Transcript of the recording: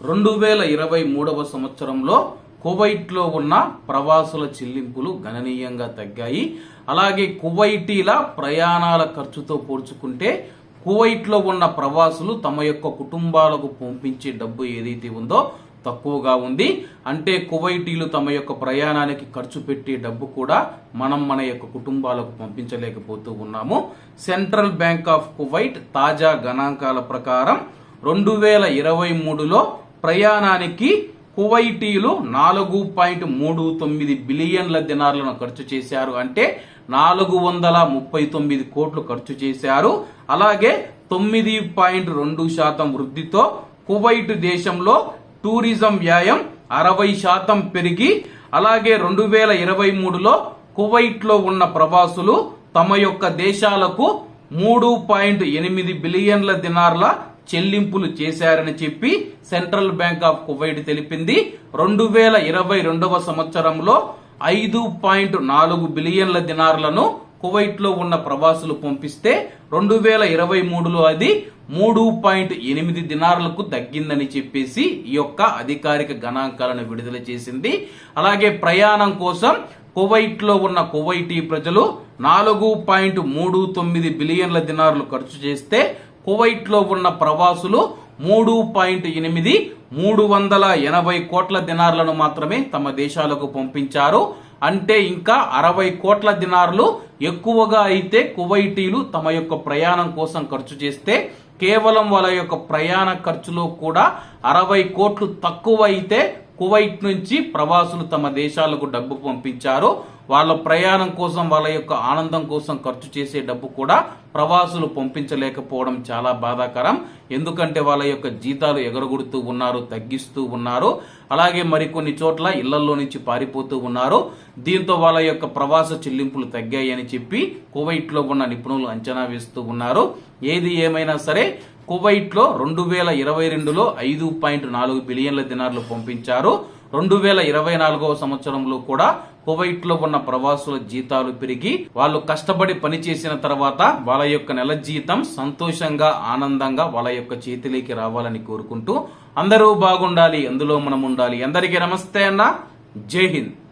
రెండు వేల ఇరవై మూడవ సంవత్సరంలో కువైట్లో ఉన్న ప్రవాసుల చెల్లింపులు గణనీయంగా తగ్గాయి. అలాగే కువైటీల ప్రయాణాల ఖర్చుతో పోల్చుకుంటే కువైట్లో ఉన్న ప్రవాసులు తమ యొక్క కుటుంబాలకు పంపించే డబ్బు ఏదైతే ఉందో తక్కువగా ఉంది. అంటే కువైటీలు తమ యొక్క ప్రయాణానికి ఖర్చు పెట్టే డబ్బు కూడా మనం మన యొక్క కుటుంబాలకు పంపించలేకపోతూ ఉన్నాము. సెంట్రల్ బ్యాంక్ ఆఫ్ కువైట్ తాజా గణాంకాల ప్రకారం రెండు వేల ఇరవై మూడులో ప్రయాణానికి కువైటీలు నాలుగు పాయింట్ మూడు తొమ్మిది బిలియన్ల దినార్లను ఖర్చు చేశారు. అంటే నాలుగు వందల ముప్పై తొమ్మిది కోట్లు ఖర్చు చేశారు. అలాగే తొమ్మిది పాయింట్ రెండు శాతం వృద్ధితో కువైట్ దేశంలో టూరిజం వ్యాయం అరవై శాతం పెరిగి అలాగే రెండు వేల ఇరవై మూడులో కువైట్లో ఉన్న ప్రవాసులు తమ యొక్క దేశాలకు మూడు పాయింట్ ఎనిమిది బిలియన్ల దినార్ల చెల్లింపులు చేశారని చెప్పి సెంట్రల్ బ్యాంక్ ఆఫ్ కువైట్ తెలిపింది. రెండు వేల ఇరవై రెండవ సంవత్సరంలో ఐదు పాయింట్ నాలుగు బిలియన్ల దినార్లను కువైట్లో ఉన్న ప్రవాసులు పంపిస్తే రెండు వేల ఇరవై మూడులో అది మూడు పాయింట్ ఎనిమిది దినార్లకు తగ్గిందని చెప్పేసి ఈ యొక్క అధికారిక గణాంకాలను విడుదల చేసింది. అలాగే ప్రయాణం కోసం కువైట్లో ఉన్న కువైటీ ప్రజలు నాలుగు పాయింట్ మూడు తొమ్మిది బిలియన్ల దినార్లు ఖర్చు చేస్తే కువైట్లో ఉన్న ప్రవాసులు మూడు పాయింట్ ఎనిమిది మూడు వందల ఎనభై కోట్ల దినార్లను మాత్రమే తమ దేశాలకు పంపించారు. అంటే ఇంకా అరవై కోట్ల దినార్లు ఎక్కువగా అయితే కువైటీలు తమ యొక్క ప్రయాణం కోసం ఖర్చు చేస్తే కేవలం వాళ్ళ యొక్క ప్రయాణ ఖర్చులో కూడా అరవై కోట్లు తక్కువ అయితే కువైట్ నుంచి ప్రవాసులు తమ దేశాలకు డబ్బు పంపించారు. వాళ్ళ ప్రయాణం కోసం వాళ్ళ యొక్క ఆనందం కోసం ఖర్చు చేసే డబ్బు కూడా ప్రవాసులు పంపించలేకపోవడం చాలా బాధాకరం. ఎందుకంటే వాళ్ళ యొక్క జీతాలు ఎగరగొడుతూ ఉన్నారు తగ్గిస్తూ ఉన్నారు. అలాగే మరికొన్ని చోట్ల ఇళ్ళలో నుంచి పారిపోతూ ఉన్నారు. దీంతో వాళ్ళ యొక్క ప్రవాస చెల్లింపులు తగ్గాయని చెప్పి కువైట్లో ఉన్న నిపుణులు అంచనా వేస్తూ ఉన్నారు. ఏది ఏమైనా సరే కువైట్లో రెండు వేల ఇరవై రెండులో ఐదు పాయింట్ నాలుగు బిలియన్ల దినార్లు పంపించారు. రెండు వేల ఇరవై నాలుగవ సంవత్సరంలో కూడా కువైట్లో ఉన్న ప్రవాసుల జీతాలు పెరిగి వాళ్ళు కష్టపడి పని చేసిన తర్వాత వాళ్ళ యొక్క నెల జీతం సంతోషంగా ఆనందంగా వాళ్ళ యొక్క చేతిలోకి రావాలని కోరుకుంటూ అందరూ బాగుండాలి అందులో మనం ఉండాలి అందరికీ నమస్తే అన్న. జై హింద్.